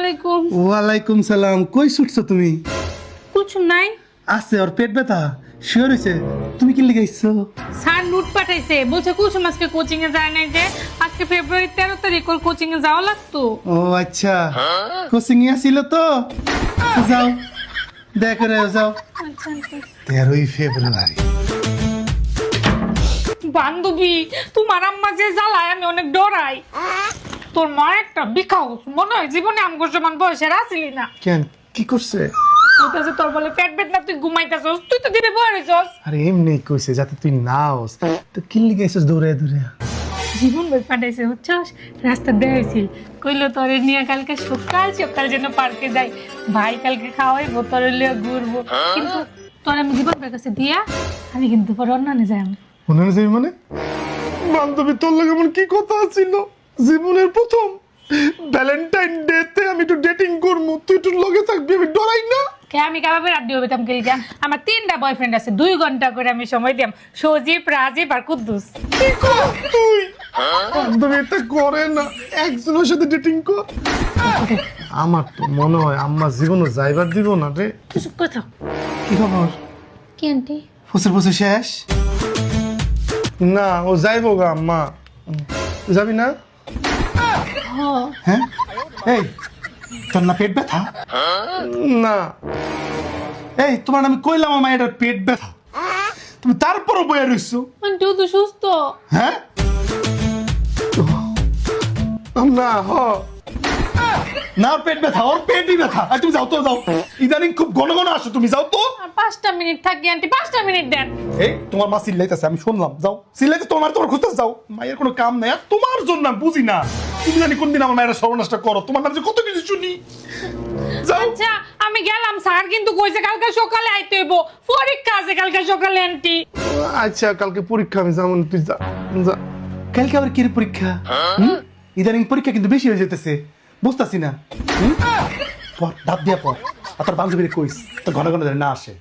আলাইকুম। ওয়ালাইকুম সালাম কই ছুটছো তুমি? কিছু নাই। আছে ওর পেট ব্যথা শিওর হয়েছে। তুমি কি লিখে ইচ্ছো স্যার নোট পাঠাইছে। বলছে কুসুম আজকে কোচিং এ যায় নাই যে আজকে ফেব্রুয়ারি তেরো তারিখ ওর কোচিং এ যাওয়া লাগতো। ও আচ্ছা। কোচিং এ আসিল তো? যাও দেখো রে যাও। আচ্ছা আচ্ছা। তেরোই ফেব্রুয়ারি বান্ধবী তোমার আম্মা যে জ্বালায় আমি অনেক ডরাই। তোর মা একটা বিখাউস মনে হয় জীবনে আমগো সমান বয়সের আসিলি না। কেন? কি করছে? বলতেছে তোর বলে পেট পেট না তুই ঘুমাইতেছস তুই তো দিনে বয়ে রইছস। আরে এমনি কইছে যাতে তুই নাওস তো কি দৌড়ে দৌড়ে? জীবন বই পাঠাইছে বুঝছস? রাস্তা দেখাইছিল কইলো তোরে নিয়ে কালকে সকাল সকাল যেন পার্কে যাই। ভাই কালকে খাওয়াইবো তোরে লিয়ে ঘুরবো। কিন্তু তোর আমি জীবন কাছে দিয়া আমি কিন্তু পরে অন্যান্য যাই মনে মানে? বান্ধবী তোর লাগে এমন কি কথা ছিল? জীবনের প্রথম ভ্যালেন্টাইন ডে তে আমি একটু ডেটিং করব তুই একটু লগে থাকবি আমি ডরাই না। কে আমি কাবাবে রাড্ডি হবে তাম কেলিকা আমার তিনটা বয়ফ্রেন্ড আছে দুই ঘণ্টা করে আমি সময় দিয়াম সজীব রাজীব আর কুদ্দুস। কি কর তুই? এটা করে না। একজনের সাথে ডেটিং কর। আমার তো মনে হয় আম্মা জীবনে যাইবার দিব না রে। করে থাক কি খবর? কি আন্টি? ফসল ফসল শেষ? না ও যাইবো গা আম্মা। যাবি না? হ্যাঁ? এই তোর না পেট ব্যথা? না। এই তোমার আমি কইলাম আমার এটার পেট ব্যথা। তুমি তারপরও বয়ে রইছো। আন্টি তো সুস্থ। হ্যাঁ? না হ। না পেট ব্যথা ওর পেটই ব্যথা। আর তুমি যাও তো যাও। ইদানিং খুব ঘন ঘন আসো তুমি যাও তো। আর পাঁচটা মিনিট থাকি আন্টি পাঁচটা মিনিট দেন। এই তোমার মা আমি শুনলাম। যাও। সিল্লাইতে তোমার তোমার খুঁজতে যাও। মায়ের কোনো কাম নাই আর তোমার জন্য আমি বুঝি না। তুমি জানি কোনদিন আমার মায়ের সর্বনাশটা করো। তোমার নাম যে কত কিছু শুনি। যাও। আচ্ছা আমি গেলাম স্যার কিন্তু কইছে কালকে সকালে আইতে হইব। পরীক্ষা আছে কালকে সকালে আন্টি। আচ্ছা কালকে পরীক্ষা আমি যেমন তুই যা যা। কালকে আবার কি পরীক্ষা? হুম? ইদানিং পরীক্ষা কিন্তু বেশি হয়ে যেতেছে বুঝতাছি না? পর, ডাব দিয়া পর। আর তোর বান্ধবীর কইস তো ঘন ঘন না আসে।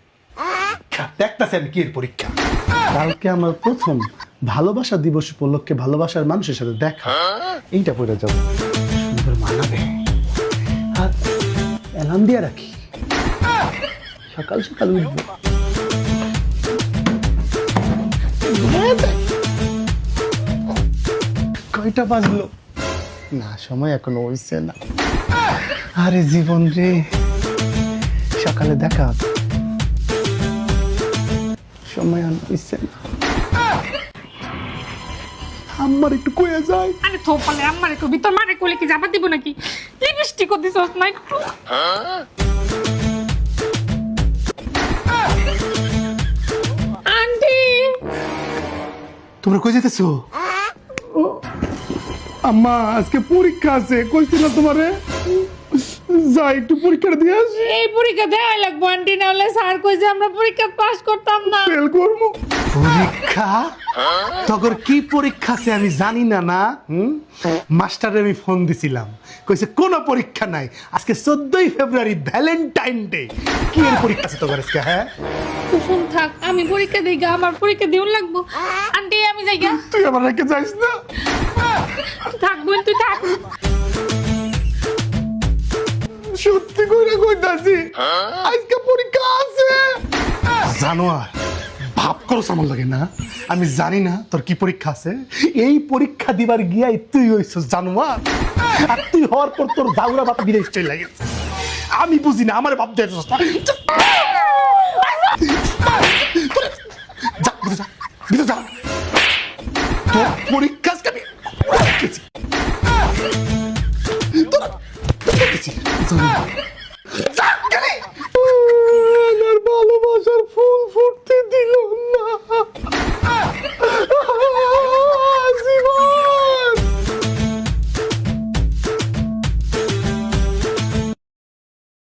দেখতেছি আমি কি পরীক্ষা। কালকে আমার প্রথম ভালোবাসা দিবস উপলক্ষে ভালোবাসার মানুষের সাথে দেখা। এইটা পড়ে যাব মানাবে অ্যালার্ম দিয়ে রাখি। সকাল সকাল উঠবো। কয়টা বাজলো? না সময় এখনও হইছে না। আরে জীবন রে সকালে দেখা হবে। সময় আর হইছে না। আমার একটু কয়ে যায় আরে থোপালে আমারে কবি তোর মারে কইলে কি যাবা দিব নাকি? লিপস্টিক দিছস না একটু। আন্টি! তোমরা কই যেতেছো আম্মা আজকে পরীক্ষা আছে। কইছিল তোমারে? যাই একটু পরীক্ষাটা দিয়ে আসি। এই পরীক্ষা দেওয়াই লাগবো আন্টি না হলে স্যার কইছে আমরা পরীক্ষা পাস করতাম না। ফেল করব। পরীক্ষা? তখন কি পরীক্ষা আছে আমি জানি না না? হুম? মাস্টারে আমি ফোন দিছিলাম। কইছে কোনো পরীক্ষা নাই। আজকে চোদ্দই ফেব্রুয়ারি ভ্যালেন্টাইন ডে। কি এর পরীক্ষা আছে তোমার আজকে হ্যাঁ? কুসুম থাক আমি পরীক্ষা দিই গা, আমার পরীক্ষা দিউন লাগবো। আন্টি আমি যাই গা। তুই আমার রেখে যাইস না। আমি জানি না তোর কি পরীক্ষা আছে। এই পরীক্ষা দিবার গিয়াই তুই হইছস জানোয়ার। তুই হওয়ার পর তোর দাউরা বাতা বিদেশ আমি বুঝি না, আমার বাপ দিয়ে পরীক্ষা রেখেছি। তোর- তোর রেখেছি। জানোয়ার।